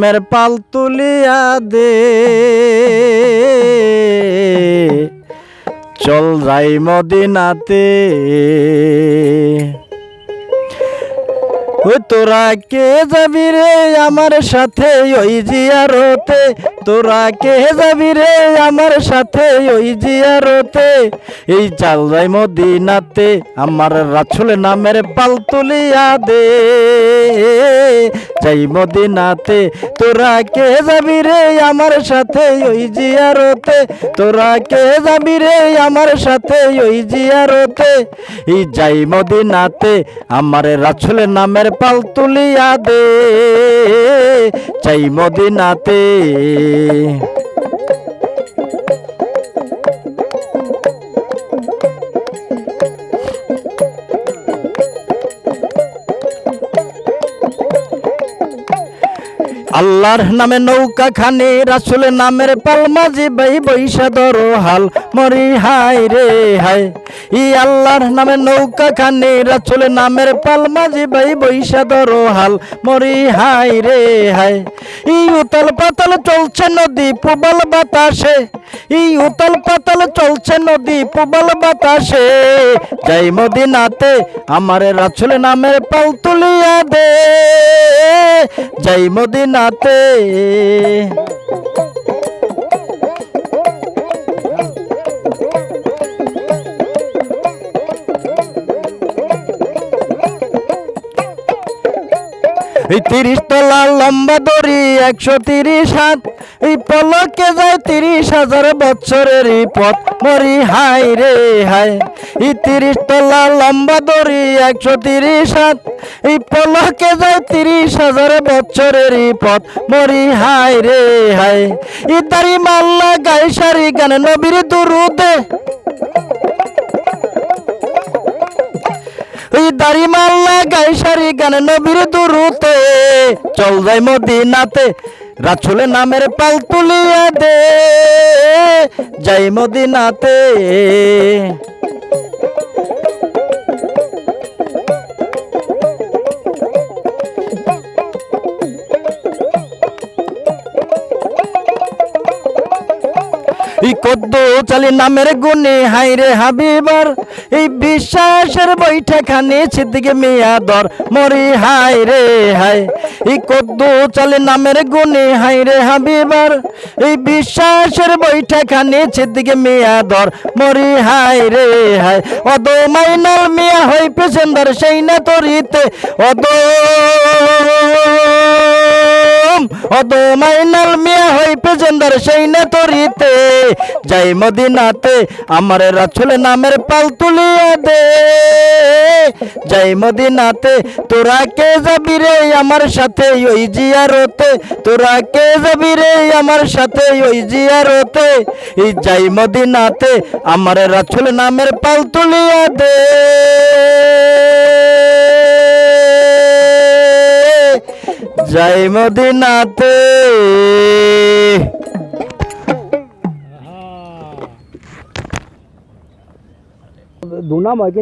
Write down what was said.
মের পাল তুলিয়া দে। চল যাই মদিনাতে। ওই তোরা কে যাবি রে আমার সাথে ওই জিয়ারতে? তোরা কে যাবি রে আমার সাথে ওই জিয়ারতে? এই চাল যাই মদিনাতে, আমার রাছুল নামের পাল তুলিয়া দে। যাই মদিনাতে, তোরা কে যাবি রে আমার সাথে ওই জিয়ারতে? তোরা কে যাবি রে আমার সাথে ওই জিয়ারতে? ই যাই মদিনাতে, আমার রাছুলের নামের পাল তুলিয়া দে। চাই মদিনাতে। আল্লাহর নামে নৌকা খানি রাসুলের নামের পালমাজি বাই বৈশা ধরো হাল, মরি হাই রে হাই ই আল্লাহর নামে নৌকা খানি রাসুলের নামের পালমাজি বাই বৈশা ধরো হাল, মরি হাই রে হাই ই উতাল পাতাল চলছে নদী, প্রবল বাতাসে। ই উতাল পাতাল চলছে নদী, প্রবল বাতাসে। যাই মদিনাতে আমার রাসুল নামের পাল তুলিয়া দে। যাই মদিনাতে এই তিরিশ তলা লম্বা দড়ি, একশো তিরিশ হাত। এই পলকে যায় তিরিশ হাজার বছরের পথ। মরি হাই রে হাই এই তিরিশ তলা লম্বা দড়ি, একশো তিরিশ হাত। এই পলকে যায় তিরিশ হাজার বছরের পথ। মরি হাই রে হাই ই দাড়ি মাল্লা গাই সারি গান নবীর দুরুদে। ওই দাড়ি মাল্লা গাই সারি গান নবীর দুরুতে। চল যাই মদিনাতে রাছুলে নামের পাল তুলিয়া দে। যাই মদিনাতে। এই কদ্দু চালি নামের গুণে হাইরে হাবিবার। এই বিশ্বাসের বৈঠাখানি সিদ্দিকে মিয়াদর মরি হাই রে হাই এই কদ্দু চালি নামের গুণে হাইরে হাবিবার। এই বিশ্বাসের বৈঠাখানি সিদ্দিকে মিয়াদর মরি হাই রে হাই অদ মাইনাল মিয়া হই পেছেন্দার সেই না তরিতে অদ অদ মাইনাল মিয়া হই পেছেন্দার সেই না তরিতে যাই মদিনাতে, আমার রাছুল নামের পাল তুলিয়া দে। যাই মদিনাতে, তোরা কে যাবি রে আমার সাথে ওই জিয়ারতে? তোরা কে যাবি রে আমার সাথে ওই জিয়ারতে? এই যাই মদিনাতে, আমার রাছুল নামের পাল তুলিয়া দে। যাই মদিনাতে। দুনাম হয় কি